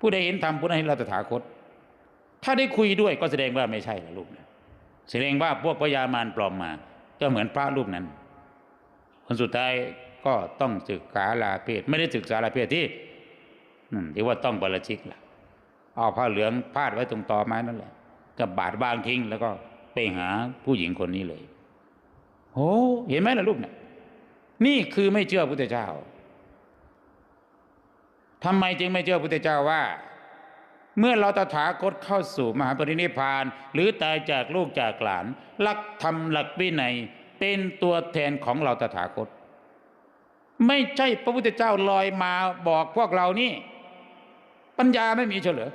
ผู้ใดเห็นธรรมผู้นั้นเห็นเราตถาคต ถ้าได้คุยด้วยก็แสดงว่าไม่ใช่ละลูกนะแสดงว่าพวกพญามารปลอมมา ก็เหมือนพระรูปนั้น คนสุดท้ายก็ต้องศึกษาลาเพศ ไม่ได้ศึกษาลาเพศที่ที่ว่าต้องบรชิกล่ะเอาผ้าเหลืองพาดไว้ตรงตอไม้นั่นแหละกับบาดบางทิ้ง แล้วก็ไปหาผู้หญิงคนนี้เลยโอ้เห็นไหมล่ะลูกเนี่ยนี่คือไม่เชื่อพุทธเจ้า ทำไมจึงไม่เชื่อพุทธเจ้าว่า เมื่อเราตถาคตเข้าสู่มหาปรินิพาน หรือตายจากลูกจากหลานหลักธรรมหลักวินัยเป็นตัวแทนของเราตถาคต ไม่ใช่พระพุทธเจ้าลอยมาบอกพวกเรานี่ ปัญญาไม่มีเฉลย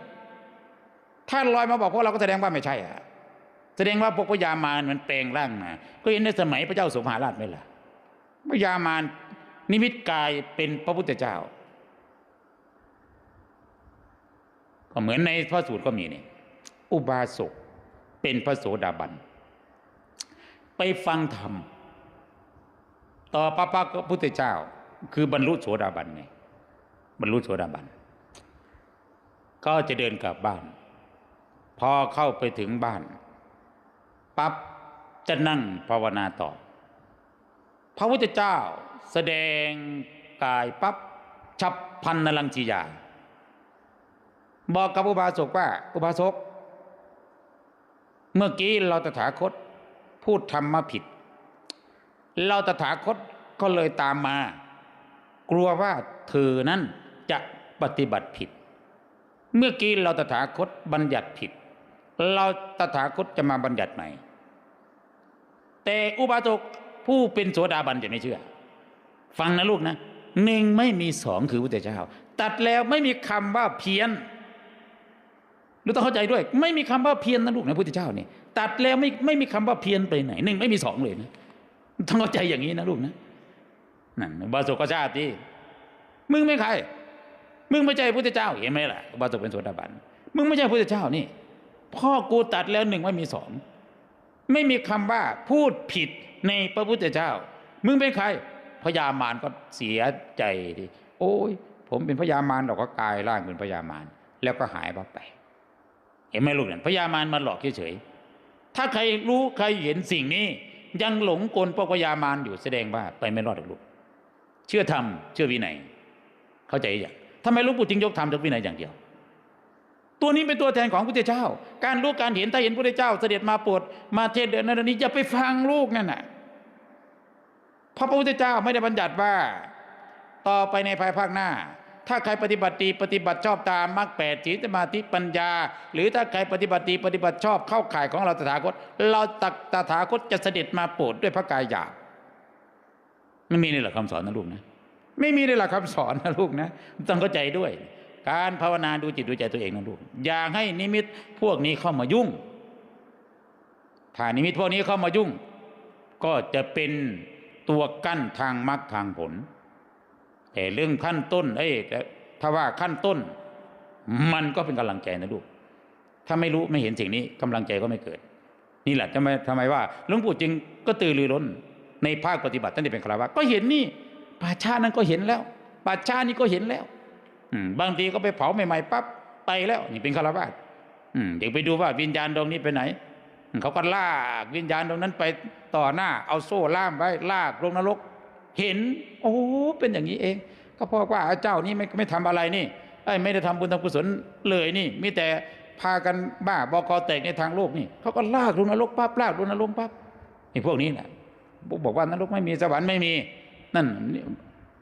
ถ้าลอยมาบอกพวกเราก็แสดงว่าไม่ใช่อะแสดงว่าพวกพญามารมันแปลงร่างมา ก็เห็นในสมัยพระเจ้าสุภาราชไหมล่ะพญามารนิมิตกายเป็นพระพุทธเจ้า ก็เหมือนในพระสูตรก็มีนี่อุบาสกเป็นพระโสดาบัน ไปฟังธรรม ต่อพระพระพุทธเจ้า คือบรรลุโสดาบันไงบรรลุโสดาบัน ก็จะเดินกลับบ้าน พอเข้าไปถึงบ้านปั๊บจะนั่งภาวนาต่อ พระพุทธเจ้าแสดงกายปั๊บฉับพันนลังจียา บอกกับอุบาสกว่า อุบาสก เมื่อกี้เราตถาคตพูดธรรมมาผิด เราตถาคตก็เลยตามมา กลัวว่าเธอนั้นจะปฏิบัติผิด เมื่อกี้เราตถาคตบัญญัติผิด เราตถาคตจะมาบัญญัติใหม่ แต่อุบาสกผู้เป็นโสดาบันจะไม่เชื่อ ฟังนะลูกนะหนึ่งไม่มีสองคือพระเจ้าตัดแล้วไม่มีคำว่าเพี้ยน เรู้ต้องเข้าใจด้วย ไม่มีคำว่าเพี้ยนนะลูกนะพุทธเจ้านี่ตัดแล้วไม่ไม่มีคำว่าเพี้ยนไปไหนหนึ่งไม่มีสองเลยนะต้องเข้าใจอย่างนี้นะลูกนะนั่นบาสกก็ทราบที่มึงไม่ใคร มึงไม่ใช่พุทธเจ้าเห็นไหมล่ะบาสกเป็นโสดาบันมึงไม่ใช่พุทธเจ้านี่ พ่อกูตัดแล้วหนึ่งไม่มีสองไม่มีคำว่าพูดผิดในพระพุทธเจ้า มึงเป็นใครพญามารก็เสียใจดิโอ้ยผมเป็นพญามารเราก็กลายร่างเป็นพญามารแล้วก็หายไป เห็นไหมลูกเนี่ยพญามารมาหลอกเฉยๆถ้าใครรู้ใครเห็นสิ่งนี้ ยังหลงกลพวกพญามารอยู่แสดงว่าไปไม่รอดหรอกลูก เชื่อธรรมเชื่อวินัยเข้าใจอย่างทำไมลวงปู่จึงยกธรรมจากวินัยอย่างเดียว ตัวนี้เป็นตัวแทนของพระพุทธเจ้า การรู้การเห็นถ้าเห็นพระพุทธเจ้า เสด็จมาโปรดมาเทศเดือนนั้นนี้อย่าไปฟังลูกนั่นน่ะพระพุทธเจ้าไม่ได้บัญญัติว่า ต่อไปในภายภาคหน้า ถ้าใครปฏิบัติดีปฏิบัติชอบตามมรรคแปดศีลสมาธิปัญญา หรือถ้าใครปฏิบัติดีปฏิบัติชอบเข้าข่ายของเราตถาคต เราตักตถาคตจะเสด็จมาโปรดด้วยพระกายหยาบไม่มีในหลักคำสอนนะลูกนะ ไม่มีในหลักคำสอนนะลูกนะต้องเข้าใจด้วย การภาวนาดูจิตดูใจตัวเองนะลูกอย่าให้นิมิตพวกนี้เข้ามายุ่งถ้านิมิตพวกนี้เข้ามายุ่ง ก็จะเป็นตัวกั้นทางมรรคทางผล แต่เรื่องขั้นต้นเอ้ยแต่ถ้าว่าขั้นต้น มันก็เป็นกำลังใจนะลูก ถ้าไม่รู้ไม่เห็นสิ่งนี้กำลังใจก็ไม่เกิด นี่แหละทำไมทำไมว่าหลวงปู่จึงก็ตื่นรือร้น ในภาคปฏิบัติตั้งแต่เป็นคารวะก็เห็นนี่ป่าชานั้นก็เห็นแล้วป่าชานี่ก็เห็นแล้วอืบางทีก็ไปเผาใหม่ๆปั๊บไปแล้วนี่เป็นคารวะเดี๋ยวไปดูว่าวิญญาณดวงนี้ไปไหน เขาก็ลากวิญญาณดวงนั้นไปต่อหน้า เอาโซ่ล่ามไว้ลากลงนรก เห็น โอ้เป็นอย่างนี้เอง ก็เพราะว่าเจ้านี่ไม่ไม่ทำอะไรนี่ไอ้ไม่ได้ทำบุญทำกุศลเลยนี่ มีแต่พากันบ้าบอกแตกในทางโลกนี่เขาก็ลากลงนรกปั๊บลากลงนรกปั๊บไอ้พวกนี้แหละบอกว่านรกไม่มีสวรรค์ไม่มี นั่น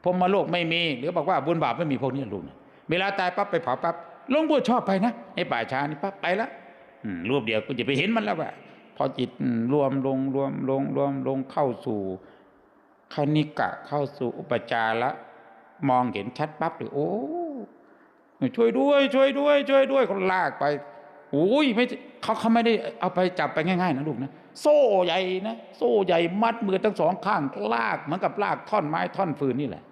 พรมโลกไม่มี หรือบอกว่าบุญบาปไม่มีพวกนี้ลูนะเวลาตายปั๊บไปเผาปั๊บลงปู่ชอบไปนะไอ้ป่าช้านี่ปั๊บไปละรูปเดียวก็จะไปเห็นมันแล้วว่าพอจิตรวมลงรวมลงรวมลงเข้าสู่ คณิกะเข้าสู่อุปจาระมองเห็นชัดปั๊บเลยโอ้ช่วยด้วย ช่วยด้วย ช่วยด้วยเขาลากไปโอ้ยไม่เขาเขาไม่ได้เอาไปจับไปง่ายๆนะลูกนะโซ่ใหญ่นะโซ่ใหญ่มัดมือทั้งสองข้างลากเหมือนกับลากท่อนไม้ท่อนฟืนนี่แหละ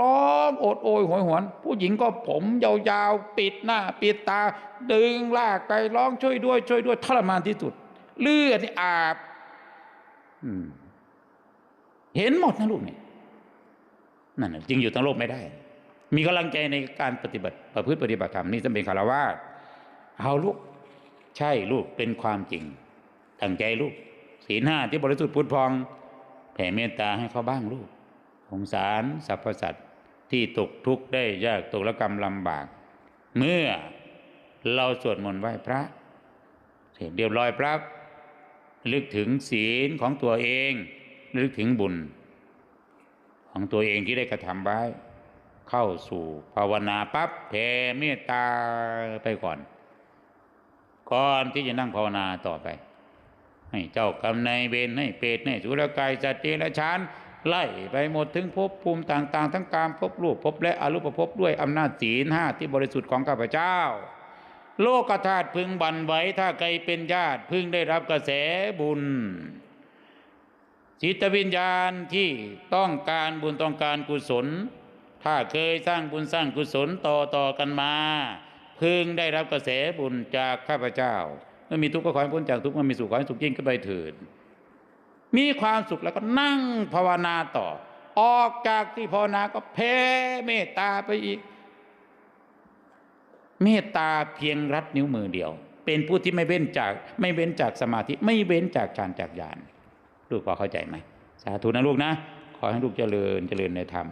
ร้องโอดโอยโหยหวน ผู้หญิงก็ผมยาวๆ ปิดหน้า ปิดตา ดึงลากไปร้องช่วยด้วย ช่วยด้วยทรมานที่สุด เลือดนี่อาบ อืม เห็นหมดนะลูกเนี่ยนั่นน่ะจึงอยู่ทั้งโลกไม่ได้ มีกำลังใจในการปฏิบัติประพฤติปฏิบัติธรรมนี่จะเป็นคารวะเอาลูก ใช่ลูกเป็นความจริงตั้งใจลูกศีลห้าที่บริสุทธิ์พุทธพอง แผ่เมตตาให้เขาบ้างลูกสงสารสรรพสัตว์ที่ตกทุกข์ได้ยากตกระกรรมลำบาก เมื่อเราสวดมนต์ไหว้พระ เสร็จเรียบร้อยพระลึกถึงศีลของตัวเอง ลึกถึงบุญ ของตัวเองที่ได้กระทำไว้ เข้าสู่ภาวนาปั๊บแผ่เมตตาไปก่อน ก่อนที่จะนั่งภาวนาต่อไป ให้เจ้ากรรมนายเวรให้เปรตให้สุรกายสัตว์เดรัจฉานไล่ไปหมดถึงภพภูมิต่าง ๆ ทั้งการภพรูปภพและอรูปภพด้วยอำนาจศีลห้าที่บริสุทธิ์ของข้าพเจ้า โลกธาตุพึงบันไหวถ้าใครเป็นญาติพึงได้รับกระแสบุญ จิตวิญญาณที่ต้องการบุญต้องการกุศล ถ้าเคยสร้างบุญสร้างกุศลต่อต่อกันมา พึงได้รับกระแสบุญจากข้าพเจ้าเมื่อมีทุกข์ก็ขอให้พ้นจากทุกข์เมื่อมีสุขขอให้สุขยิ่งขึ้นไปเถิดมีความสุขแล้วก็นั่งภาวนาต่อ ออกจากที่ภาวนาก็แผ่เมตตาไปอีก เมตตาเพียงรัดนิ้วมือเดียว เป็นผู้ที่ไม่เว้นจากไม่เว้นจากสมาธิไม่เว้นจากฌานจากญาณ ลูกพอเข้าใจไหมสาธุนะลูกนะ ขอให้ลูกเจริญเจริญในธรรม